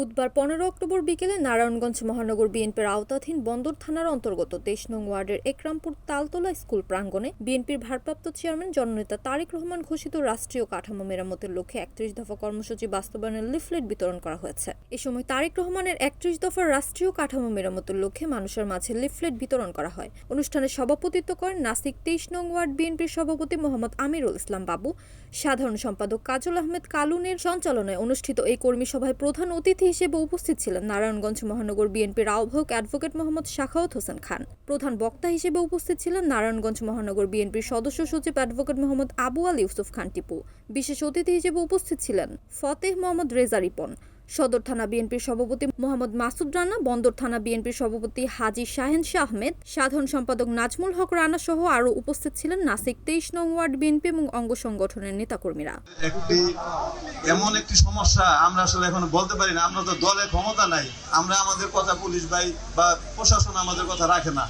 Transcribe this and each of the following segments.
বুধবার পনেরো অক্টোবর বিকেলে নারায়ণগঞ্জ মহানগর বিএনপির আওতাধীন বন্দর থানার অন্তর্গত তেইশ নং ওয়ার্ডের একরামপুর তালতলা স্কুল প্রাঙ্গণে বিএনপির ভারপ্রাপ্ত চেয়ারম্যান জননেতা তারেক রহমান ঘোষিত রাষ্ট্রীয় কাঠামো মেরামতের লক্ষ্যে একত্রিশ দফা কর্মসূচি বাস্তবায়নের লিফলেট বিতরণ করা হয়েছে। এ সময় তারেক রহমানের একত্রিশ দফার রাষ্ট্রীয় কাঠামো মেরামতের লক্ষ্যে মানুষের মাঝে লিফলেট বিতরণ করা হয়। অনুষ্ঠানে সভাপতিত্ব করেন নাসিক তেইশ নং ওয়ার্ড বিএনপির সভাপতি মোহাম্মদ আমিরুল ইসলাম বাবু। সাধারণ সম্পাদক কাজল আহমেদ কালুনের সঞ্চালনায় অনুষ্ঠিত এই কর্মী সভায় প্রধান অতিথি হিসেবে উপস্থিত ছিলেন নারায়ণগঞ্জ মহানগর বিএনপির আহ্বায়ক অ্যাডভোকেট মোহাম্মদ শাখাওয়াত হোসেন খান। প্রধান বক্তা হিসেবে উপস্থিত ছিলেন নারায়ণগঞ্জ মহানগর বিএনপির সদস্য সচিব অ্যাডভোকেট মোহাম্মদ আবু আলী ইউসুফ খান টিপু। বিশেষ অতিথি হিসেবে উপস্থিত ছিলেন ফতেহ মোহাম্মদ রেজা রিপন। সদর থানা বিএনপির সভাপতি মোহাম্মদ মাসুদ রানা, বন্দর থানা বিএনপির সভাপতি হাজি শাহেন শাহ আহমেদ, সাধারণ সম্পাদক নাজমুল হক রানা সহ আরও উপস্থিত ছিলেন নাসিক তেইশ নং ওয়ার্ড বিএনপি এবং অঙ্গ সংগঠনের নেতাকর্মীরা। একটি এমন একটি সমস্যা আমরা আসলে এখন বলতে পারি না। আমরা তো দলে ক্ষমতা নাই। আমরা আমাদের কথা পুলিশ ভাই বা প্রশাসন আমাদের কথা রাখে না।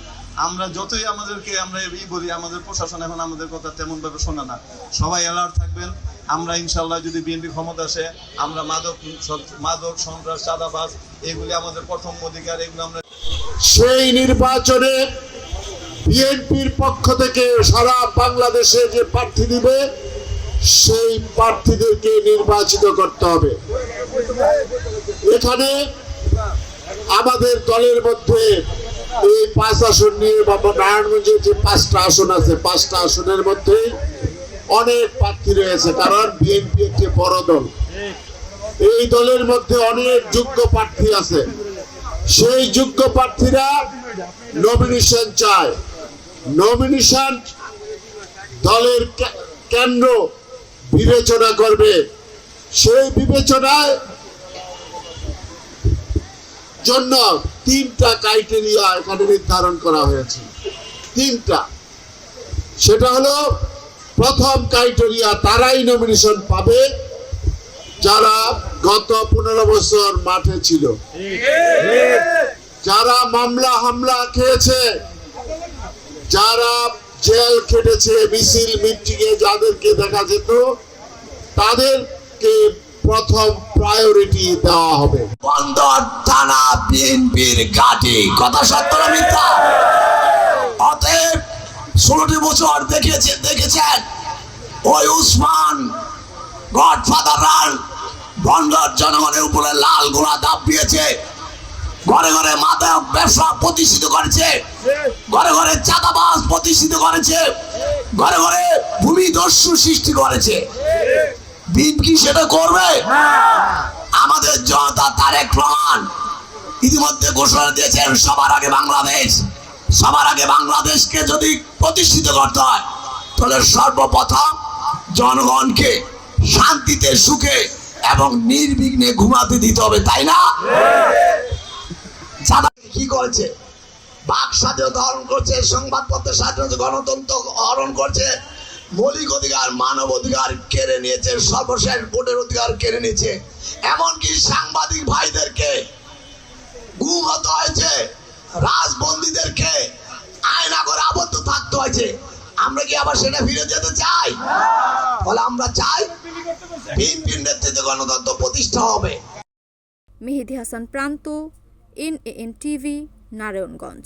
আমরা যতই আমাদেরকে আমরা ই বলি, আমাদের প্রশাসন এখন আমাদের কথা তেমন ভাবে শোনে না। সবাই অ্যালার্ট থাকবেন। আমরা ইনশাল্লাহ যদি বিএনপি ক্ষমতা আসে, আমরা মাদক মাদক সন্ত্রাস, চাঁদাবাজ, এগুলি আমাদের প্রথম অধিকার, এগুলো আমরা সেই নির্বাচনে বিএনপির পক্ষ থেকে সারা বাংলাদেশে যে প্রার্থী দিবে, সেই প্রার্থীদেরকে নির্বাচিত করতে হবে। এখানে আমাদের দলের মধ্যে এই পাঁচ আসন নিয়ে বাবা নারায়ণগঞ্জে যে পাঁচটা আসন আছে, পাঁচটা আসনের মধ্যে অনেক প্রার্থী রয়েছে কারণ বিএনপি একটি বড় দল। এই দলের মধ্যে অনেক যোগ্য প্রার্থী আছে। সেই যোগ্য প্রার্থীরা নমিনেশন চায়। নমিনেশন দলের কেন্দ্র বিবেচনা করবে। সেই বিবেচনায় জন্য তিনটা ক্রাইটেরিয়া এখানে নির্ধারণ করা হয়েছে। তিনটা। সেটা হলো প্রথম ক্রাইটেরিয়া তারাই নমিনেশন পাবে যারা গত পনেরো বছর মাঠে ছিল। যারা মামলা হামলা খেয়েছে, যারা জেল কেটেছে মিছিল, মিটিংয়ে যাদেরকে দেখা যেত, তাদেরকে প্রথম প্রায়োরিটি দেওয়া হবে। বন্দর থানা বিএনপির ঘাটি, কথা সত্য অতএব ষোলোটি বছর দেখেছে দেখেছেন ওই উসমান গডফাদার বন্দর জনগণের উপরে লাল গোড়া দাপিয়েছে ঘরে ঘরে মাদক ব্যবসা প্রতিষ্ঠিত করেছে। ঘরে ঘরে চাঁদাবাজ প্রতিষ্ঠিত করেছে। ঘরে ঘরে ভূমি দস্যু সৃষ্টি করেছে। বিপ কি সেটা করবে? আমাদের জনতা তারেক রহমান ইতিমধ্যে ঘোষণা দিয়েছেন, সবার আগে বাংলাদেশ, সবার আগে বাংলাদেশকে যদি প্রতিষ্ঠিত করতে হয় তাহলে সর্বপ্রথম জনগণকে শান্তিতে, সুখে এবং নির্বিঘ্নে ঘুমাতে দিতে হবে, তাই না? কি করেছে? বাক স্বাধীনতা হরণ করছে সংবাদপত্রের স্বাধীনতা গণতন্ত্র হরণ করছে, মৌলিক অধিকার, মানব অধিকার কেড়ে নিয়েছে, সর্বশেষ ভোটের অধিকার কেড়ে নিয়েছে। এমনকি সাংবাদিক ভাইদেরকে গুম হতে হয়েছে, রাজবন্দীদেরকে আয়না করে আবদ্ধ থাকতে হয়েছে। আমরা কি আবার সেটা ফিরে যেতে চাই? ফলে আমরা চাই বিএনপির নেতৃত্বে গণতন্ত্র প্রতিষ্ঠা হবে। Mehedi Hasan Pranto N A N TV, Narayanganj.